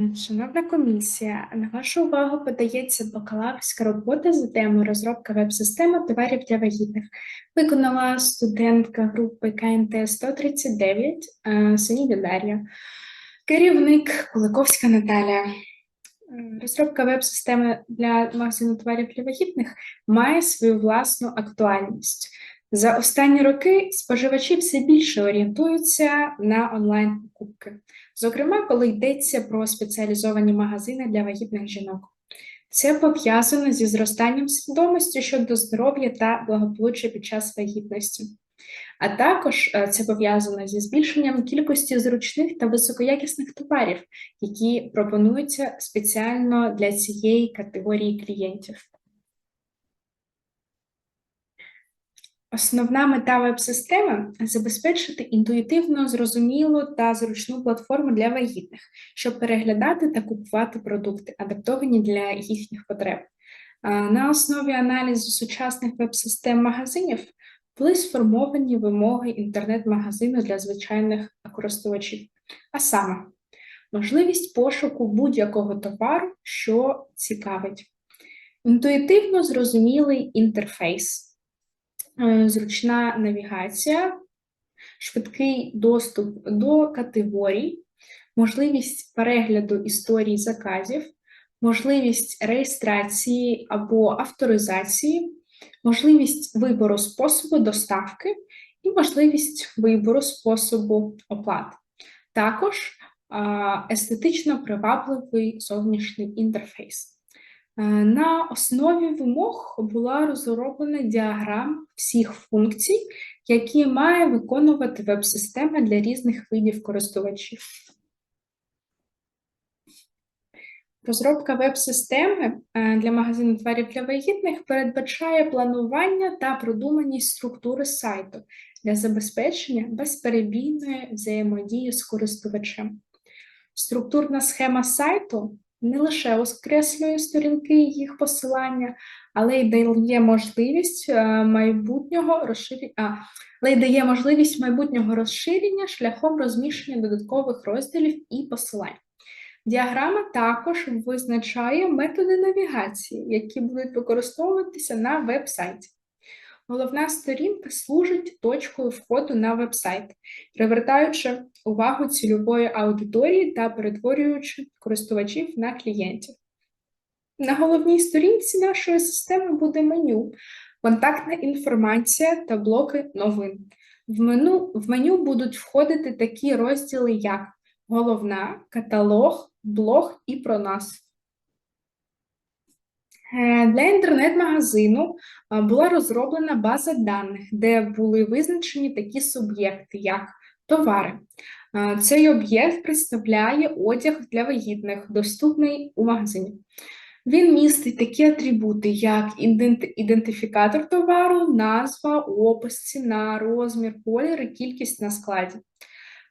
Шановна комісія, на вашу увагу подається бакалаврська робота за темою розробка веб-системи товарів для вагітних. Виконала студентка групи КНТ 139 е, Соніда Дар'я, керівник Куликовська Наталія. Е, Розробка веб-системи для магазину товарів для вагітних має свою власну актуальність. За останні роки споживачі все більше орієнтуються на онлайн-покупки, зокрема, коли йдеться про спеціалізовані магазини для вагітних жінок. Це пов'язано зі зростанням свідомості щодо здоров'я та благополуччя під час вагітності. А також е, це пов'язано зі збільшенням кількості зручних та високоякісних товарів, які пропонуються спеціально для цієї категорії клієнтів. Основна мета веб-системи забезпечити інтуїтивно, зрозумілу та зручну платформу для вагітних, щоб переглядати та купувати продукти, адаптовані для їхніх потреб. На основі аналізу сучасних веб-систем магазинів були сформовані вимоги інтернет-магазину для звичайних користувачів, а саме можливість пошуку будь-якого товару, що цікавить, інтуїтивно зрозумілий інтерфейс зручна навігація, швидкий доступ до категорій, можливість перегляду історій заказів, можливість реєстрації або авторизації, можливість вибору способу доставки і можливість вибору способу оплати. Також естетично привабливий зовнішній інтерфейс. Е, На основі вимог була розроблена діаграма всіх функцій, які має виконувати веб-система для різних видів користувачів. Розробка веб-системи е, для магазину товарів для вагітних передбачає планування та продуманість структури сайту для забезпечення безперебійної взаємодії з користувачем. Структурна схема сайту не лише окреслює сторінки їх посилання, але й дає можливість е, майбутнього розширення, але й дає можливість майбутнього розширення шляхом розміщення додаткових розділів і посилань. Діаграма також визначає методи навігації, які будуть використовуватися на веб-сайті. Головна сторінка служить точкою входу на веб-сайт, привертаючи увагу цільової аудиторії та перетворюючи користувачів на клієнтів. На головній сторінці нашої системи буде меню, контактна інформація та блоки новин. В меню, в меню будуть входити такі розділи, як головна, каталог, блог і про нас. Е, Для інтернет-магазину була розроблена база даних, де були визначені такі суб'єкти, як товари. Цей об'єкт представляє одяг для вагітних, доступний у магазині. Він містить такі атрибути, як ідентифікатор товару, назва, опис, ціна, розмір, колір і кількість на складі.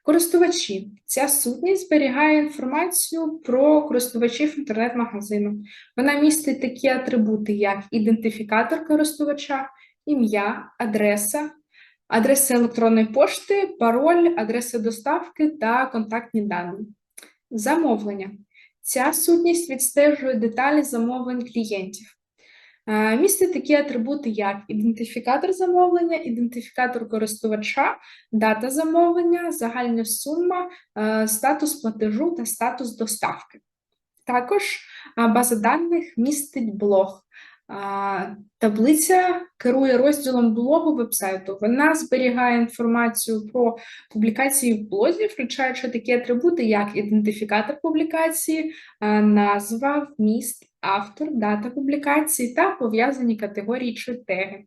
Користувачі. Ця сутність зберігає інформацію про користувачів інтернет-магазину. Вона містить такі атрибути, як ідентифікатор користувача, ім'я, адреса, адреса електронної пошти, пароль, адреса доставки та контактні дані. Замовлення. Ця сутність відстежує деталі замовлень клієнтів. Е, Містить такі атрибути, як ідентифікатор замовлення, ідентифікатор користувача, дата замовлення, загальна сума, е, статус платежу та статус доставки. Також база даних містить блог. Таблиця керує розділом блогу вебсайту. Вона зберігає інформацію про публікації в блозі, включаючи такі атрибути, як ідентифікатор публікації, назва, вміст, автор, дата публікації та пов'язані категорії чи теги.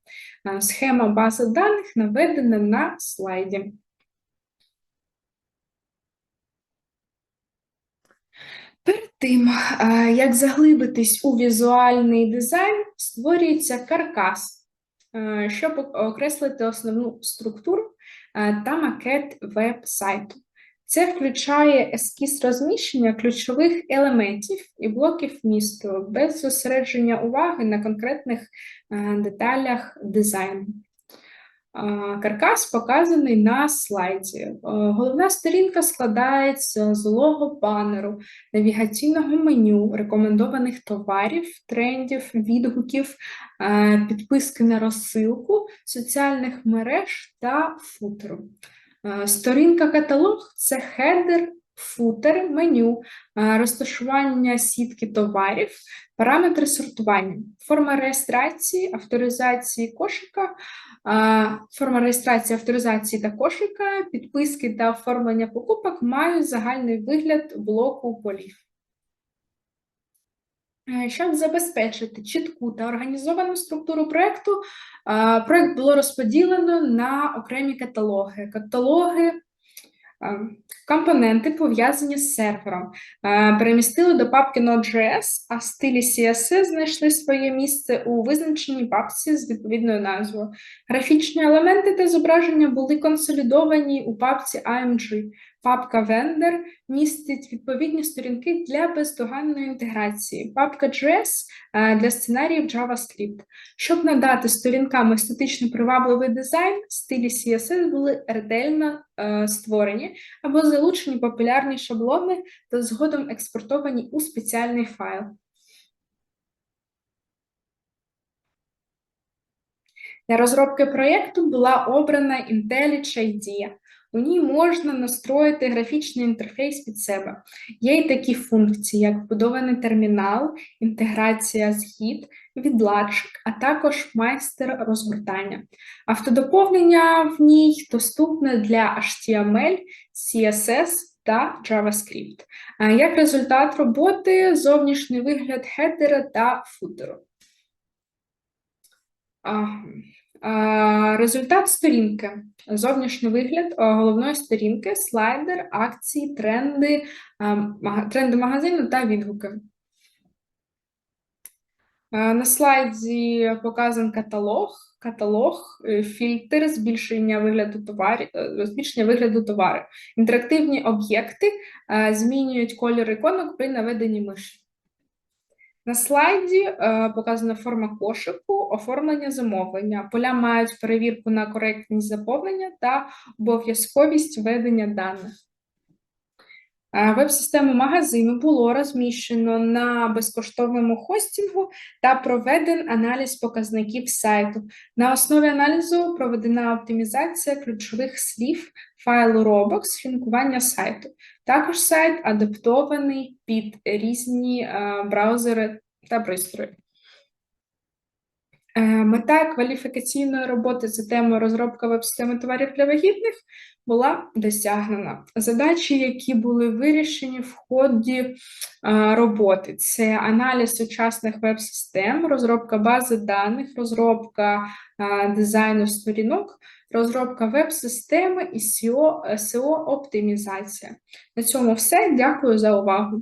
Схема бази даних наведена на слайді. Перед тим, е, як заглибитись у візуальний дизайн, створюється каркас, е, щоб окреслити основну структуру е, та макет веб-сайту. Це включає ескіз розміщення ключових елементів і блоків місту без зосередження уваги на конкретних е, деталях дизайну. Каркас показаний на слайді. Головна сторінка складається з лого банеру, навігаційного меню, рекомендованих товарів, трендів, відгуків, підписки на розсилку, соціальних мереж та футеру. Сторінка каталог це хедер, футер, меню, розташування сітки товарів, параметри сортування, форма реєстрації, авторизації кошика, форма реєстрації, авторизації та кошика, підписки та оформлення покупок мають загальний вигляд блоку полів. Щоб забезпечити чітку та організовану структуру проєкту, проєкт було розподілено на окремі каталоги. Каталоги Компоненти пов'язані з сервером. Перемістили до папки Node.js, а стилі CSS знайшли своє місце у визначеній папці з відповідною назвою. Графічні елементи та зображення були консолідовані у папці AMG. Папка Vendor містить відповідні сторінки для бездоганної інтеграції. Папка JS для сценаріїв JavaScript. Щоб надати сторінкам естетично привабливий дизайн, стилі CSS були ретельно е, створені або залучені популярні шаблони та згодом експортовані у спеціальний файл. Для розробки проєкту була обрана IntelliJ IDEA. У ній можна настроїти графічний інтерфейс під себе. Є й такі функції, як вбудований термінал, інтеграція згід, відладчик, а також майстер розгортання. Автодоповнення в ній доступне для HTML, CSS та JavaScript. Як результат роботи, зовнішній вигляд хедера та футеру. Результат сторінки, зовнішній вигляд головної сторінки, слайдер, акції, тренди, тренди магазину та відгуки. На слайді показан каталог, каталог, е, фільтр, збільшення вигляду товарів, е, збільшення вигляду товарів. Інтерактивні об'єкти змінюють кольор іконок при наведенні миші. На слайді е, показана форма кошику, оформлення замовлення. Поля мають перевірку на коректність заповнення та обов'язковість введення даних. Е, веб-систему магазину було розміщено на безкоштовному хостингу та проведен аналіз показників сайту. На основі аналізу проведена оптимізація ключових слів файлу Robox, лінкування сайту. Також сайт адаптований під різні е, браузери та пристрої. Е, мета кваліфікаційної роботи за темою розробка веб-системи товарів для вагітних була досягнена. Задачі, які були вирішені в ході е, роботи, це аналіз сучасних веб-систем, розробка бази даних, розробка дизайну сторінок, розробка веб-системи і SEO, SEO оптимізація. На цьому все. Дякую за увагу.